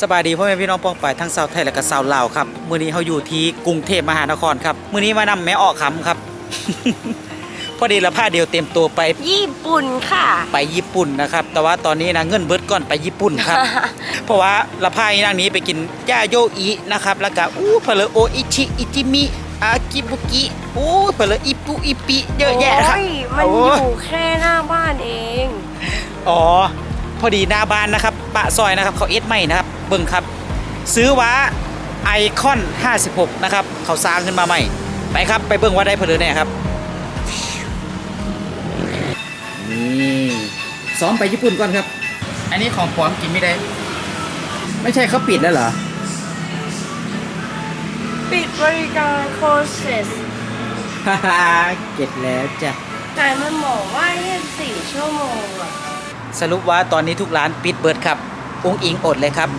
สบายดีพ่อแม่พี่น้องปองไปายทั้งชาวไทยและก็ชาวลาวครับมื้อนี้เราอยู่ที่กรุงเทพมหานครครับมื้อนี้มานำแม่ออกคำครับ พอดีละผ้าเดียวเต็มตัวไปญี่ปุ่นค่ะ ไปญี่ปุ่นนะครับ แต่ว่าตอนนี้นะเงินเบิดก่อนไปญี่ปุ่นครับ เพราะว่าละผ้าอีนางนี้ไปกินย่าโยอินะครับ แล้วก็อู้เพลอโออิชิอิจิมิอากิบุกิอู้เพลออิปุอิปิเยอะแยะครับโอ้ยมันโอ้อยู่แค่หน้าบ้านเอง อ๋อ พอดีหน้าบ้านนะครับปะซอยนะครับเขาเอสใหม่นะครับ เบิ่งครับ ซื้อว้าไอคอน 56 นะครับ เขาสร้างขึ้นมาใหม่ ไปครับไปเบิ่งว่าได้เพลือแน่ครับนี่ซ้อมไปญี่ปุ่นก่อนครับ อันนี้ของปลอมกินไม่ได้ ไม่ใช่เขาปิดแล้วเหรอ ปิดบริการโคเซสฮ่าฮ่าเก็บแล้วจ้ะแต่มันบอกว่า24ชั่วโมงอะสรุปว่าตอนนี้ทุกร้านปิดเบิดครับ อุ้งอิงอดเลยครับ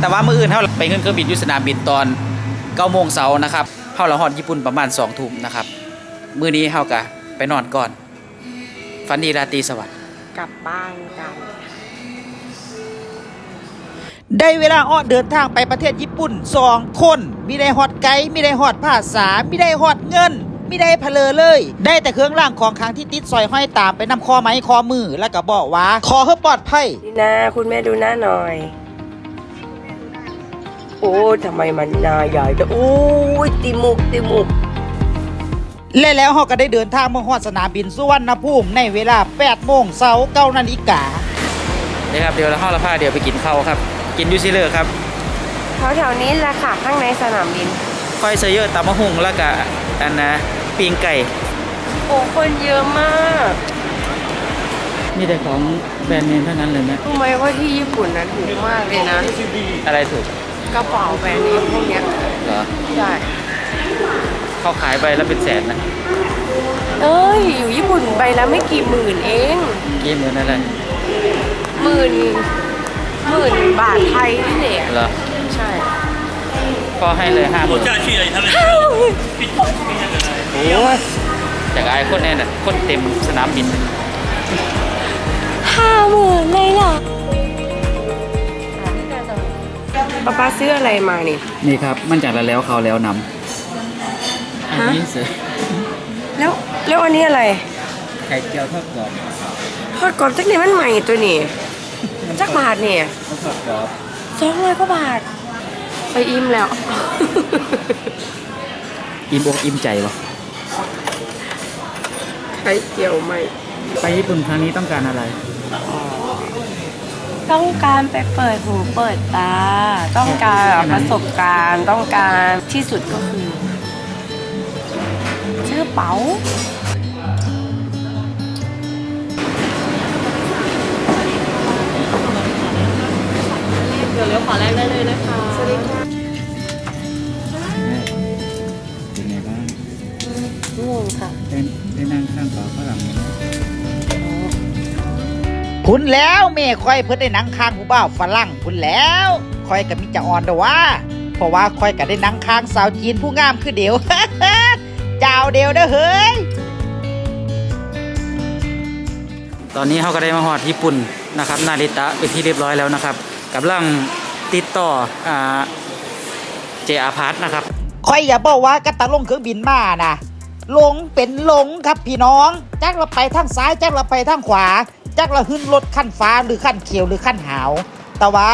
แต่ว่ามื่ออื่นเท่าไปขึ้นเครื่องบินอยุสนามบินตอน9โมงเช้านะครับเท่าเราฮอดญี่ปุ่นประมาณ2ทุ่มนะครับมื้อนี้เฮากะไปนอนก่อนฝันดีราตรีสวัสดิ์กลับบ้านกันได้เวลาอ้อเดินทางไปประเทศญี่ปุ่นสองคนมีได้ฮอดไกด์มีได้ฮอดภาษามีได้ฮอดเงินมีได้เพลอเลย ได้แต่เครื่องรางของขลังที่ติดสอยห้อยตามไปนำคอไม้คอมือแล้วก็บอกว่า ขอให้ปลอดภัยดีนะคุณแม่ดูหน้าหน่อย โอ้ทำไมมันหน้าใหญ่จังโอ้ยติมุกติมุกและแล้วเราก็ได้เดินทางมาฮอดสนามบินสุวรรณภูมิในเวลา8โมงเช้า9นาฬิกานี่ครับเดี๋ยวเราห้าละผ้าเดี๋ยวไปกินข้าวครับ กินยูซิเลอร์ครับแถวๆนี้แหละค่ะข้างในสนามบินไฟเซเยอร์ตำมะฮุงแล้วก็อันนะปีงไก่โอ้คนเยอะมากมีแต่ของแบรนด์เนมเท่านั้นเลยนะรู้ไหมว่าที่ญี่ปุ่นนะถูกมากเลยนะอะไรถูก กระเป๋าแบรนด์เนมพวกเนี้ยเหรอใช่เขาขายใบละเป็นแสนนะเอ้ย อยู่ญี่ปุ่นใบละไม่กี่หมื่นเองกี่หมื่นอะไรหมื่นหมื่นบาทไทยนี่แหละเหรอใช่ก็ให้เลยห้าหมื่นโอ้ยจากไอ้คนแน่น่ะคนเต็มสนามบินห้าหมื่นเลยเหรอ ป้าป้าซื้ออะไรมานี่ นี่ครับ มันจากแล้วเขาแล้วนำอันนี้เสือแล้วแล้วอันนี้อะไร ไข่เจียวทอดกรอบทอดกรอบจักนี่มันใหม่ตัวนี่จักบาทเนี่ยทอดกรอบสองร้อยกว่าบาท ไปอิ่มแล้ว อิ่มอกอิ่มใจวะไข่เจียวใหม่ ไปญี่ปุ่นครั้งนี้ต้องการอะไร ต้องการไปเปิดหูเปิดตา ต้องการประสบการณ์ต้องการที่สุดก็คือ ชื่อเป๋าเดี๋ยวเลี้ยวขวาแรกได้เลยนะคะสวัสดีค่ะเป็นไงบ้างง่วงค่ะได้ได้นั่งข้างฝาฝรั่ง คุณแล้วเมย์คอยเพิ่นได้นั่งข้างผู้บ่าวฝรั่งคุณแล้วคอยกับมิจะออนเด้อว่า เพราะว่าคอยกับได้นั่งข้างสาวจีนผู้งามคือเดียวเจ้าเดียวเด้อเฮ้ยตอนนี้เขาก็ได้มาฮอดญี่ปุ่นนะครับนาริตะเป็นที่เรียบร้อยแล้วนะครับกำลังติดต่ออ่าเจอาพาร์ทนะครับคอยอย่าบอกว่ากระตังลงเครื่องบินมานะหลงเป็นหลงครับพี่น้องจักเราไปทางซ้ายจักเราไปทางขวา จักเราขึ้นรถขั้นฟ้าหรือขั้นเขียวหรือขั้นหาว แต่ว่า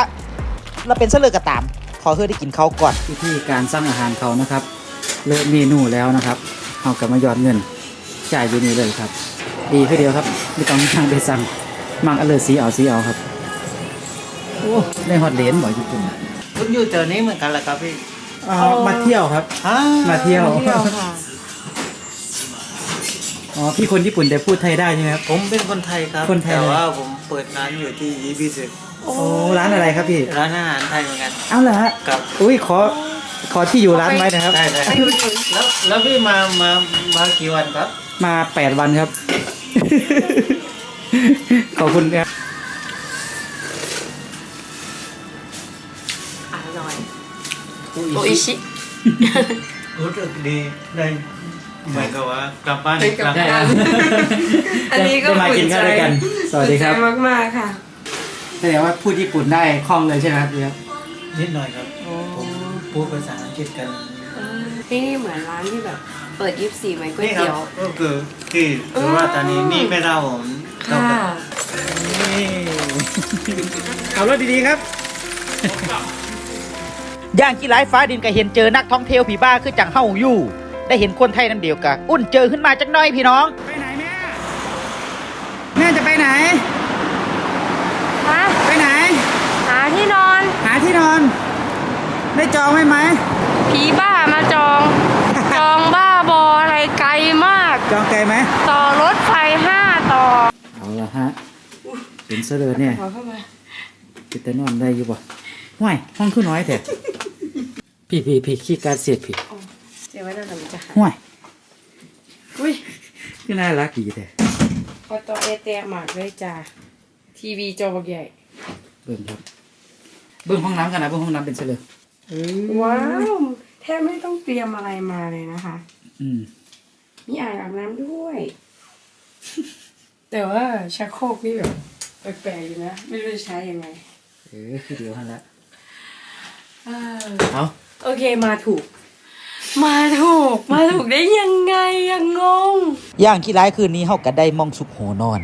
เราเป็นเสลือกระตาม ขอเพื่อได้กินเขาวก่อนวิธีการสร้างอาหารเขานะครับ เลือกเมนูแล้วนะครับเอากลับมายอดเงินจ่ายอยู่นี่เลยครับ ดีคือเดียวครับไม่ต้องทางไปสั่งมังอเลอสีเอาสีเอาครับโอ้ได้ฮอตเลนบ่ญี่ปุ่นคุณอยู่แถวนี้เหมือนกันแหละครับพี่อ่ามาเที่ยวครับมาเที่ยวค่ะ อ๋อพี่คนญี่ปุ่นแต่พูดไทยได้ใช่ไหมครับ ผมเป็นคนไทยครับ คนไทย แต่ว่าผมเปิดร้านอยู่ที่อีบีซโอ้ร้านอะไรครับพี่ ร้านอาหารไทยเหมือนกัน เอาเหรอฮะครับ อุ้ยขอขอที่อยู่ร้านไว้นะครับ ได้ได้แล้วแล้วพี่มามามากี่วันครับ มาแปดวันครับ ขอบคุณครับอร่อยโออิชิรู้สึกดีได้ เหมือนกับว่ากลับบ้านเป็นอีกกับครั้งการอันนี้ก็ได้มากินข้าวด้วยกัน สวัสดีครับ มากมากๆค่ะแสดงว่าพูดญี่ปุ่นได้คล่องเลยใช่ไหมครับพี่ครับนิดหน่อยครับ ผมพูดภาษาอังกฤษกันที่นี่เหมือนร้านที่แบบ เปิดยิบสี่เหมือนก๋วยนี่ครัเตี๋ยว ก็คือที่สุราษฎร์ธานีนี่ไม่เล่าผมเล่าค่ะกันขับรถดีๆครับ ย่างกี่หลายฟ้าดินก็เห็นเจอนักท่องเที่ยวผีบ้าคือจังเฮาอยู่ ได้เห็นคนไทยน้ำเดียวกะอุ่นเจอขึ้นมาจักหน่อยพี่น้อง ไปไหนแม่ แม่จะไปไหนฮะไปไหน หาที่นอน หาที่นอน ได้จองไหมไหม ผีบ้ามาจอง จองบ้าบออะไรไกลมาก จองไกลไหมต่อรถไฟห้าต่อ เอาละฮะเป็นเสลอเนี่ยขอเข้ามาจะแต่นอนได้อยู่บ่ห่วยห้องคือน้อยแท้พี่พี่พี่ขี้การเสียดพี่ เดี๋ยวไว้เราจะมันจะหาห่วยอุ้ยคือน่ารักดีแท้พอตัวเอเตะหมากเลยจ้าทีวีจอบักใหญ่ เบิ่งครับเบิ่งห้องน้ำกันนะเบิ่งห้องน้ำเป็นเสลอว้าว แทบไม่ต้องเตรียมอะไรมาเลยนะคะ อืมมีอ่างอาบน้ำด้วย แต่ว่าชักโครกนี่แบบแปลกๆอยู่นะ ไม่รู้จะใช้ยังไง เออคือเดียวหันละ เออเอาโอเคมาถูก มาถูก มาถูกได้ยังไงยังงงย่างขี้ร้ายคืนนี้เฮาก็ได้มองสุกโหนอน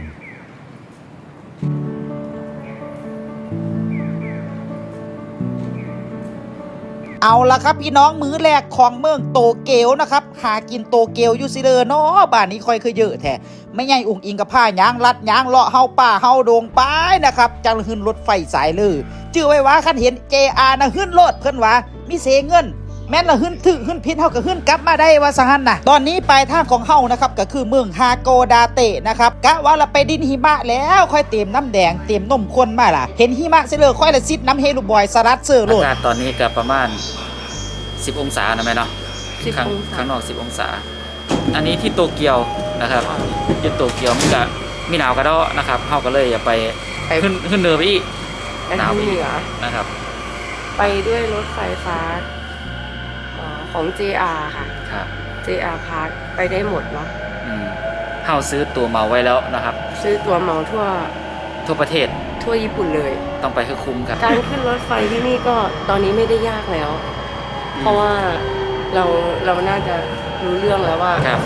เอาละครับพี่น้องมื้อแรกของเมืองโตเกียวนะครับ หากินโตเกียวอยู่ซิเดอเนาะบ้านนี้ค่อยเคยเยอะแท้ไม่ใหญ่อุงอิงกับผ้ายางลัดยางเลาะเฮาป่าเฮาโดงป้ายนะครับจังหึนรถไฟสายเลยจื้อไว้ว่าคันเห็น JR นะหึนรถเพิ่นว่ามีเสเงิน แม่นละหึนถือหึนพิษเฮาก็หึนกลับมาได้ว่าซะหั่นน่ะตอนนี้ปลายทางของเฮานะครับก็คือเมืองฮาโกดาเตะนะครับกะว่าเราไปดินหิมะแล้วค่อยเตรียมน้ำแดงเตรียมนมข้นมาล่ะ เห็นหิมะเสยเลยค่อยละซิดน้ำเฮลูบอยสลัดเซอร์โลดอากาศตอนนี้ก็ประมาณ 10 องศานะแม่เนาะ10ข้างองศาข้างนอก10 องศา อันนี้ที่โตเกียวนะครับอยู่โตเกียวมันก็มีหนาวกระเดาะนะครับเฮาก็เลยอย่าไปไปขึ้นขึ้นเหนือไปอีกไปหนาวทางไปเหอีนืกอนะครับ ไปด้วยรถไฟฟ้าอ๋อ ของ JR ค่ะ ครับ JR Park ไปได้หมดเนาะอืมเฮาซื้อตัวเหมาไว้แล้วนะครับ ซื้อตัวเหมาทั่วทั่วประเทศ ทั่วญี่ปุ่นเลย ต้องไปให้คุ้มครับ การขึ้นรถไฟที่นี่ก็ตอนนี้ไม่ได้ยากแล้ว เพราะว่าเราเราน่าจะรู้เรื่องแล้วว่า ครับ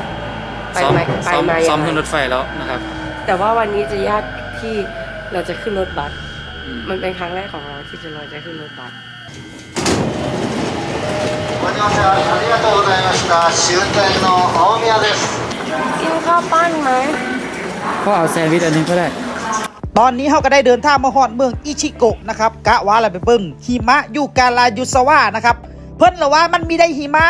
ไปซ้อมไหมไปซ้อมมายังไงซ้อมขึ้นรถไฟแล้วนะครับ แต่ว่าวันนี้จะยากที่เราจะขึ้นรถบัส อืม มันเป็นครั้งแรกของเราที่จะเราจะขึ้นรถบัส こんにちは、ありがとうございました。終点の大宮です。 กินข้าวปั้นไหม ก็เอาแซนด์วิชอันนึงก็ได้ ตอนนี้เขาก็ได้เดินทางมาฮอดเมืองอิชิโกะนะครับ กะว่าเราไปเบิ่งหิมะอยู่กาลายุสวานะครับ เพิ่นละว่ามันมีได้หิมะ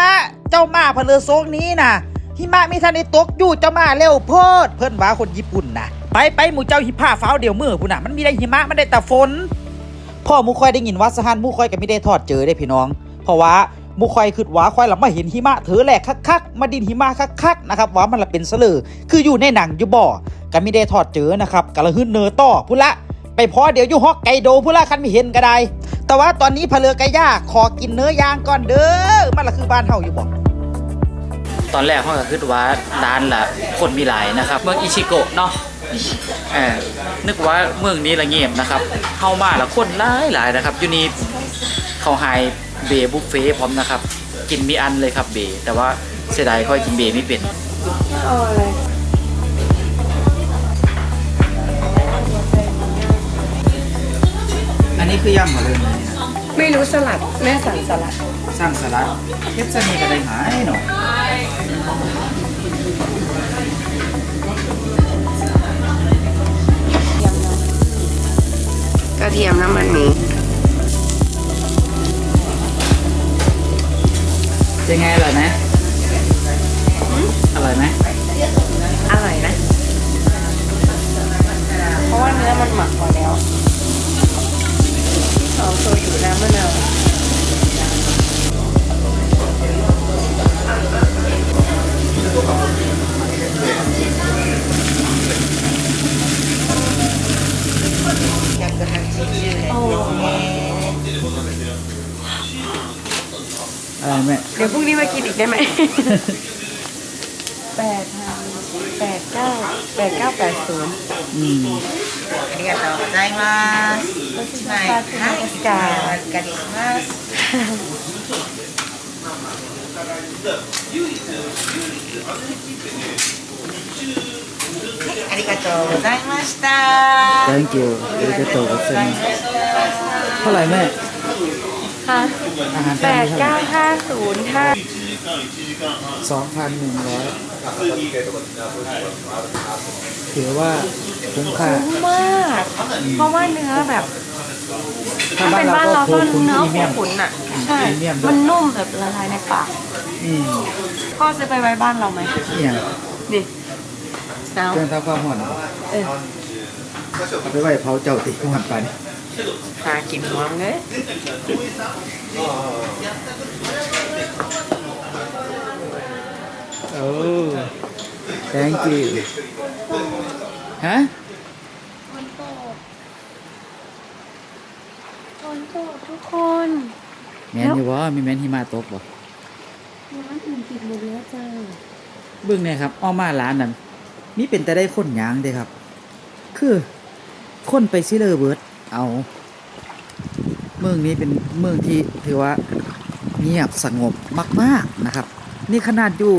เจ้ามาเพนเลือโซงนี้นะหิมะมีทันได้ตกอยู่เจ้ามาเร็วโพดเพิ่นว่าคนญี่ปุ่นนะไปไปหมู่เจ้าหิผ้าฟ้าวเดียวมือพุ่นน่ะมันมีได้หิมะมันได้แต่ฝน พ่อหมูคอยได้ยินว่าสหันหมูคอยก็ไม่ได้ทอดเจอได้พี่น้อง เพราะว่าห มูคอยคือว่าคอยหลับมาเห็นหิมะเถอแหลกคักๆมาดินหิมะคักๆนะครับว่ามันละเป็นเสลือคืออยู่ในหนังอยู่บ่อก็ไม่ได้ทอดเจอนะครับกะละหึ่นเนอต่อพุ่นละไปพอเดี๋ยวอยู่ฮอกไกโดพุ่นละคันไม่เห็นก็ได้ แต่ว่าตอนนี้เลือไก่ย่าขอกินเนื้อย่างก่อนเด้อมันละคือบ้านเฮาอยู่บ่ตอนแรกเขาก็คิดว่าร้านละคนมีหลายนะครับ เมืองอิชิโกะเนาะเออนึกว่าเมืองนี้ละเงียบนะครับเข้ามาละคนหลายหลายนะครับอยู่นี่เขาไฮ เบย์บุฟเฟ่พร้อมนะครับ กินมีอันเลยครับเบย์แต่ว่าเสียดายค่อยกินเบย์ไม่เป็นเอาอะไรอันนี้คือย่ำมาเลยไม่รู้สลัดแม่สั่งสลัดสร้างสลัดเฮ็ดซะนี่ก็ได้หายหน่อยกระเทียมน้ำมันหมี เป็นไงอร่อยไหมอร่อยไหมอร่อยนะ เพราะว่าเนื้อมันหมักก่อนแล้วเอาโซยูน้ำมะนาว ดี๋ยวพรุ่งนี้มากินอีกได้ไหม แปดพัน แปดเก้าแปดเก้าแปดศูนย์ อืม ありがとうございます。はい、はい、กา お預かりします。はい、ありがとうございました。 thank you เดี๋ยวจะโตกับเส้นเท่าไหร่แม่ ค่ะอาหารแปจานดนี้เท่าไหร่เก้าห้าศูนย์ค่ะสองพันหนึ่งร้อยถือว่าคุ้มค่าคุ้มมากเพราะว่าเนื้อแบบถ้าถ้าบ้านเป็นเราบ้านก็เราโคก็ขุนพเนื้อรีเมียมขุนๆอะใช่พรีเมียมด้วยมันนุ่มแบบละลายในปากอืมพ่อซื้อไปไว้บ้านเราไหมเนี่ยนี่เอาเครื่องทำความห่อนเออเอาไปไว้เผาเจ้าติห่อนไป หากินหวงเลยโอ้ thank you ฮะฝนตกฝนตกทุกคนแมนอยู่บ่มีแมนหิมะตกบ่ร้านอื่นปิดหมดแล้วจ้าเบื้องเนี่ยครับอ้อมมาร้านนั้นนี่เป็นแต่ได้คนหยางเด้ครับ คือ คนไปซิเลอร์เบิร์ด เอา เมืองนี้เป็นเมืองที่ถือว่าเงียบสงบมากๆนะครับ นี่ขนาดอยู่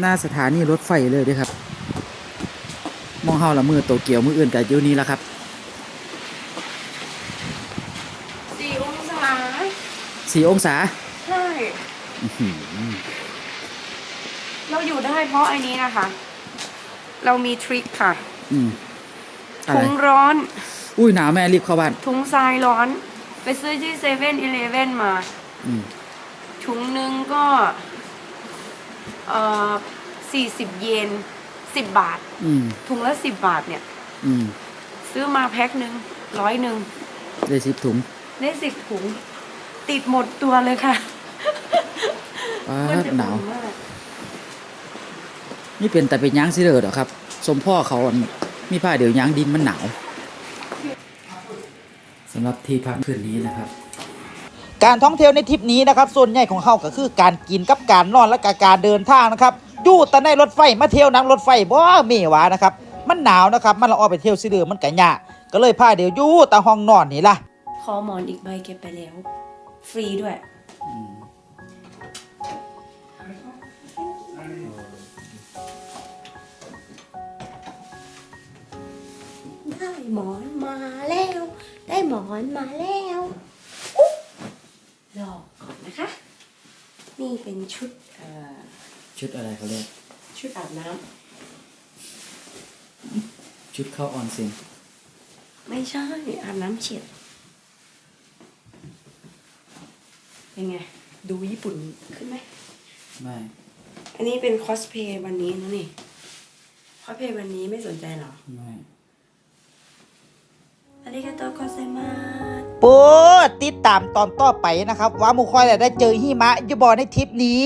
หน้าสถานีรถไฟเลยเด้อครับ มองเฮาละมือโตเกียวมืออื่นกับอยู่นี้แล้วครับสี่องศาสี่องศาใช่อื้อหือเราอยู่ได้เพราะไอ้นี้นะคะ เรามีทริคค่ะอืมอะไรถุงร้อน อุ้ยหนาวแม่รีบเข้าบ้าน ถุงทรายร้อน ไปซื้อที่เซเว่นอีเลเว่นมา อืมถุงหนึ่งก็เอ่อสี่สิบเยนสิบบาท อืมถุงละสิบบาทเนี่ย อืมซื้อมาแพ็คหนึ่งร้อยหนึ่งได้สิบถุงได้สิบถุง ติดหมดตัวเลยค่ะป้ามันดจะหนาวอุ่มากนี่เป็นแต่เป็นยางซิเลอร์เหรอครับ สมพ่อเขาอันมีผ้าเดี๋ยวยางดินมันหนาว สำหรับที่พักคืนนี้นะครับ การท่องเที่ยวในทริปนี้นะครับ ส่วนใหญ่ของเขาก็คือการกินกับการนอนและก็การเดินทางนะครับอยู่แต่ในรถไฟมาเที่ยวนั่งรถไฟบ่เมวานะครับ มันหนาวนะครับ มันละออกไปเที่ยวซิเดือมันกะยะก็เลยพาเดี๋ยวอยู่แต่ห้องนอนนี่ล่ะขอหมอนอีกใบเก็บไปแล้ว ฟรีด้วยได้หมอนมาแล้วได้ หมอนมาแล้วอุ๊ยรอก่อนนะคะ นี่เป็นชุดเอ่อชุดอะไรเขาเรียกชุดอาบน้ชุดเข้าออนเซ็นำไม่ใช่อาบน้ำเฉียดเป็นไง ดูญี่ปุ่นขึ้นไหม ไม่อันนี้เป็นคอสเพย์วันนี้นะนี่คอสเพย์วันนี้ไม่สนใจเหรอ ไม่อา ริกาโตโกไซมาสโปรดติดตามตอนต่อไปนะครับ ว่าหมูคอยได้เจอหิมะอยู่บ่ในทริปนี้